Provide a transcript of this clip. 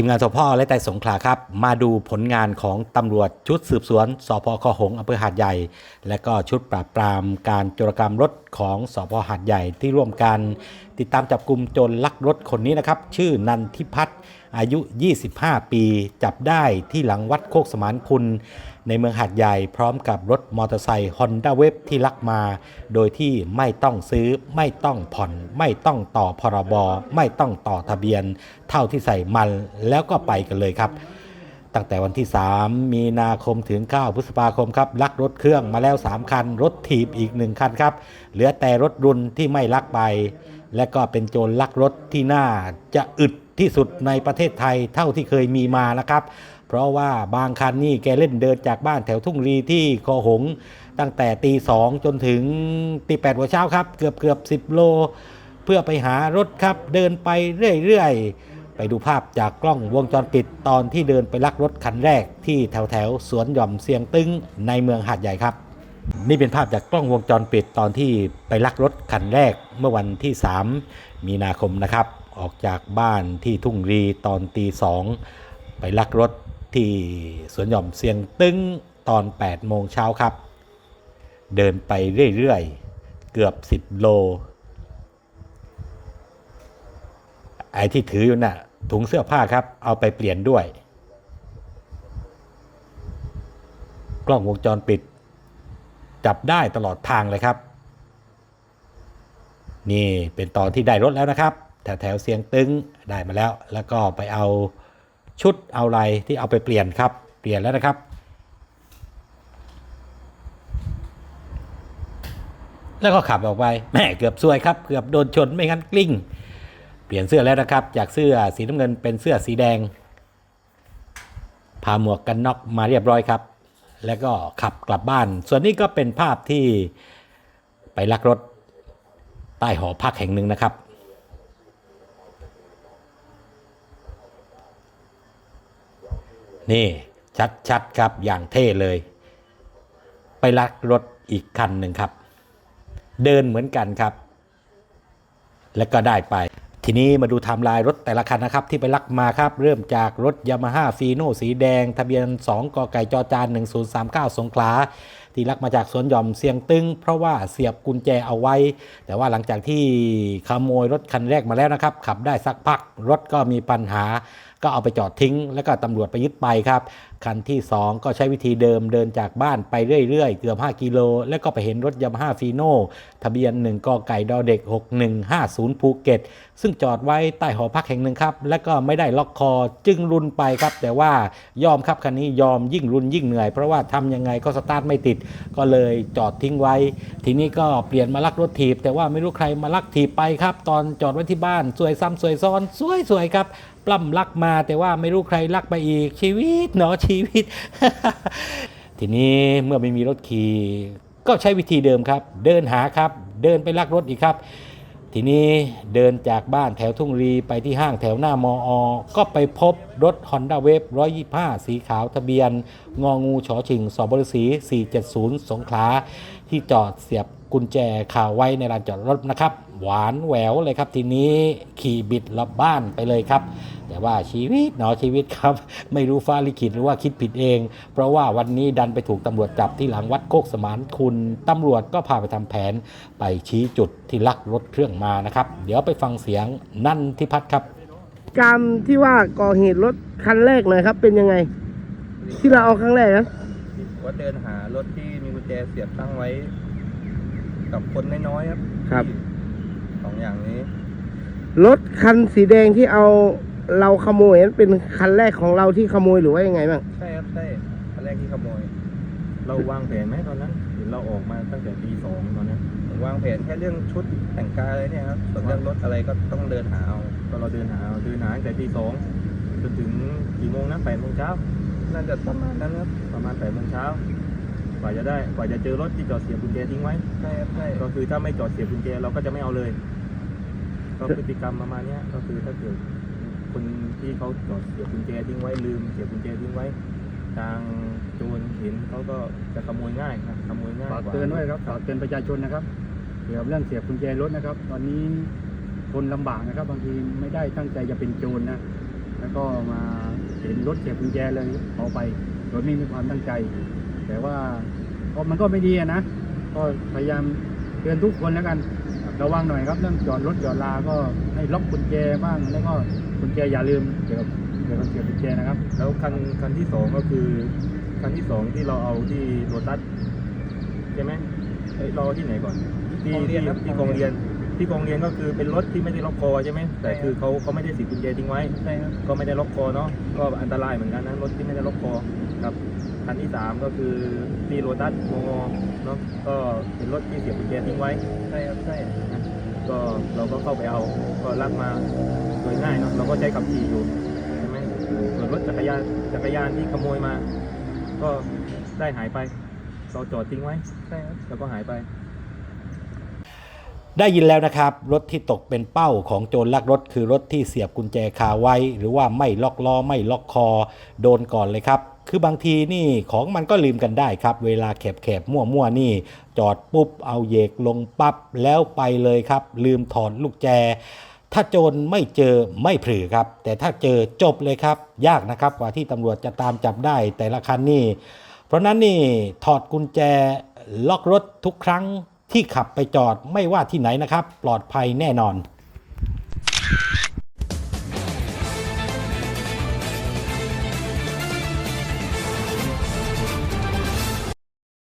ทีมงานสพและแต่สงขลาครับ มาดูผลงานของตำรวจชุดสืบสวนสพคหงอำเภอหาดใหญ่ และก็ชุดปราบปรามการโจรกรรมรถของสพหาดใหญ่ที่ร่วมกันติดตามจับกลุ่มโจรลักรถคนนี้นะครับ ชื่อนันทิพัฒน์อายุ 25 ปี จับได้ที่หลังวัดโคกสมานคุณ ในเมืองหาดใหญ่พร้อมกับรถมอเตอร์ไซค์ฮอนด้าเวฟที่ลักมา โดยที่ไม่ต้องซื้อ ไม่ต้องผ่อน ไม่ต้องต่อพรบ ไม่ต้องต่อทะเบียน เท่าที่ใส่มันแล้วก็ไปกันเลยครับ ตั้งแต่วันที่ 3 มีนาคมถึง 9 พฤษภาคมครับลักรถเครื่องมาแล้ว 3 คัน รถถีบอีก 1 คันครับ เหลือแต่รถรุนที่ไม่ลักไป และก็เป็นโจรลักรถที่น่าจะอึดที่สุดในประเทศไทยเท่าที่เคยมีมานะครับ เพราะว่าบางคันนี่แกเล่นเดินจากบ้านแถวทุ่งรีที่คอหง ตั้งแต่ตีสองจนถึงตีแปดหัวเช้าครับ เกือบเกือบสิบโล เพื่อไปหารถครับเดินไปเรื่อยๆ ไปดูภาพจากกล้องวงจรปิดตอนที่เดินไปลักรถคันแรกที่แถวแถวสวนหย่อมเสียงตึ้งในเมืองหาดใหญ่ครับ นี่เป็นภาพจากกล้องวงจรปิดตอนที่ไปลักรถคันแรกเมื่อวันที่ 3 มีนาคมนะครับ ออกจากบ้านที่ทุ่งรีตอนตีสองไปลักรถที่สวนหย่อมเสียงตึ้งตอน 8 โมงเช้าครับ เดินไปเรื่อยๆ เกือบ 10 โล ไอ้ที่ถืออยู่น่ะ ถุงเสื้อผ้าครับ เอาไปเปลี่ยนด้วย กล้องวงจรปิด จับได้ตลอดทางเลยครับ นี่เป็นตอนที่ได้รถแล้วนะครับ แถวแถวเสียงตึงได้มาแล้ว แล้วก็ไปเอาชุดเอาอะไรที่เอาไปเปลี่ยนครับ เปลี่ยนแล้วนะครับ แล้วก็ขับออกไปแม่เกือบซวยครับ เกือบโดนชนไม่งั้นกลิ้ง เปลี่ยนเสื้อแล้วนะครับ จากเสื้อสีน้ำเงินเป็นเสื้อสีแดง พาหมวกกันน็อกมาเรียบร้อยครับ แล้วก็ขับกลับบ้าน ส่วนนี้ก็เป็นภาพที่ไปลักรถใต้หอพักแห่งหนึ่งนะครับ นี่ชัดๆครับอย่างเท่เลย ไปลักรถอีกคันหนึ่งครับ เดินเหมือนกันครับ แล้วก็ได้ไป ทีนี้มาดูไทม์ไลน์รถแต่ละคันนะครับ ที่ไปลักมาครับ เริ่มจากรถยามาฮ่าฟีโนสีแดง ทะเบียน 2กไก่จอจาน 1039 สงขลาที่ลักมาจากสวนหย่อมเสียงตึง เพราะว่าเสียบกุญแจเอาไว้ แต่ว่าหลังจากที่ขโมยรถคันแรกมาแล้วนะครับ ขับได้สักพักรถก็มีปัญหา ก็เอาไปจอดทิ้ง แล้วก็ตำรวจไปยึดไปครับ คันที่ 2 ก็ใช้วิธีเดิมเดินจากบ้านไปเรื่อยๆ เกือบ 5 กิโล แล้วก็ไปเห็นรถยามาฮ่าฟีโน่ทะเบียน 1กไก่ดอเด็ก 6150 ภูเก็ต ซึ่งจอดไว้ใต้หอพักแห่งหนึ่งครับ แล้วก็ไม่ได้ล็อกคอจึงรุนไปครับ แต่ว่ายอมครับคันนี้ยอมยิ่งรุนยิ่งเหนื่อย เพราะว่าทำยังไงก็สตาร์ทไม่ติด ก็เลยจอดทิ้งไว้ ทีนี้ก็เปลี่ยนมาลักรถถีบ แต่ว่าไม่รู้ใครมาลักถีบไปครับ ตอนจอดไว้ที่บ้านสวยซ้ำสวยซ้อนสวยสวยครับ ปล้ำลักมา แต่ว่าไม่รู้ใครลักไปอีกชีวิตเนาะชีวิต ทีนี้เมื่อไม่มีรถขี่ก็ใช้วิธีเดิมครับ เดินหาครับ เดินไปลักรถอีกครับ ทีนี้เดินจากบ้านแถวทุ่งรีไปที่ห้างแถวหน้ามออก็ไปพบรถ Honda Wave 125 สีขาวทะเบียน งองูฉอชิงสบศรี470 สงขลาที่จอดเสียบกุญแจคาวไว้ในลานจอดรถนะครับ หวานแหววเลยครับทีนี้ขี่บิดลับบ้านไปเลยครับ แต่ว่าชีวิตเนาะชีวิตครับ ไม่รู้ฟ้าลิขิตหรือว่าคิดผิดเอง เพราะว่าวันนี้ดันไปถูกตำรวจจับที่หลังวัดโคกสมานคุณตำรวจก็พาไปทำแผนไปชี้จุดที่ลักรถเครื่องมานะครับ เดี๋ยวไปฟังเสียงนั่นทิพัฒน์ครับกรรมที่ว่าก่อเหตุรถคันแรกหน่อยครับ เป็นยังไง ที่เราเอาครั้งแรกนะว่าเดินหารถที่มีกุญแจเสียบตั้งไว้ กับคนน้อยๆครับครับที่ สองอย่างนี้ รถคันสีแดงที่เอาเราขโมยนั้นเป็นคันแรกของเราที่ขโมยหรือว่ายังไงบ้างใช่ครับใช่คันแรกที่ขโมย เราวางแผนไหมตอนนั้นหรือเราออกมาตั้งแต่ตีสองตอนนั้นวางแผนแค่เรื่องชุดแต่งกายอะไรเนี่ยครับส่วนเรื่องรถอะไรก็ต้องเดินหาเอาก็เราเดินหาเดินหาตั้งแต่ตีสองจนถึงกี่โมงนะแปดโมงเช้าน่าจะประมาณนั้นครับประมาณแปดโมงเช้า กว่าจะได้กว่าจะเจอรถที่จอดเสียบกุญแจทิ้งไว้ ใช่ครับใช่ก็คือถ้าไม่จอดเสียบกุญแจเราก็จะไม่เอาเลย ก็พฤติกรรมประมาณเนี้ยก็คือถ้าเกิดคนที่เขาจอดเสียบกุญแจทิ้งไว้ลืมเสียบกุญแจทิ้งไว้ ทางโจรเห็นเขาก็จะขโมยง่ายครับขโมยง่ายฝากกว่า เตือนไว้ครับฝากเตือนประชาชนนะครับเกี่ยวกับเรื่องเสียบกุญแจรถนะครับ ตอนนี้คนลำบากนะครับ บางทีไม่ได้ตั้งใจจะเป็นโจรนะ แล้วก็มาเห็นรถเสียบกุญแจเลยเอาไป โดยไม่มีความตั้งใจ แต่ว่าก็มันก็ไม่ดีอะนะก็พยายามเตือนทุกคนแล้วกันระวังหน่อยครับเรื่องจอดรถจอดลาก็ให้ล็อกกุญแจบ้างแล้วก็กุญแจอย่าลืมเกี่ยวกับเกี่ยวกับเสียบกุญแจนะครับ แล้วคันคันที่สองก็คือคันที่สองที่เราเอาที่โรตัสใช่ไหมเอ้ยเราเอาที่ไหนก่อนที่กองเรียนที่ครับที่กองเรียน ที่กองเรียนก็คือเป็นรถที่ไม่ได้ล็อกคอใช่ไหมแต่คือเขาเขาไม่ได้ติดกุญแจทิ้งไว้ ใช่ครับ ก็ไม่ได้ล็อกคอเนาะก็อันตรายเหมือนกันนะรถที่ไม่ได้ล็อกคอครับคันที่สามก็คือที่โรตัสโมงเนาะก็เป็นรถที่เสียบกุญแจทิ้งไว้ ใช่ครับใช่นะก็เราก็เข้าไปเอาก็ลากมาโดยง่ายเนาะเราก็ใช้ขับขี่อยู่ใช่ไหมส่วนรถจักรยานจักรยานที่ขโมยมา ก็ได้หายไปเราจอดทิ้งไว้ ใช่ครับแล้วก็หายไป ได้ยินแล้วนะครับ รถที่ตกเป็นเป้าของโจรลักรถ คือรถที่เสียบกุญแจคาไว้ หรือว่าไม่ล็อกล้อไม่ล็อกคอ โดนก่อนเลยครับ คือบางทีนี่ของมันก็ลืมกันได้ครับ เวลาแคบๆมั่วๆนี่ จอดปุ๊บเอาเยกลงปั๊บแล้วไปเลยครับ ลืมถอดลูกแจ ถ้าโจรไม่เจอไม่ผือครับ แต่ถ้าเจอจบเลยครับ ยากนะครับกว่าที่ตำรวจจะตามจับได้แต่ละคันนี่เพราะนั้นนี่ถอดกุญแจล็อกรถทุกครั้ง ที่ขับไปจอดไม่ว่าที่ไหนนะครับ ปลอดภัยแน่นอน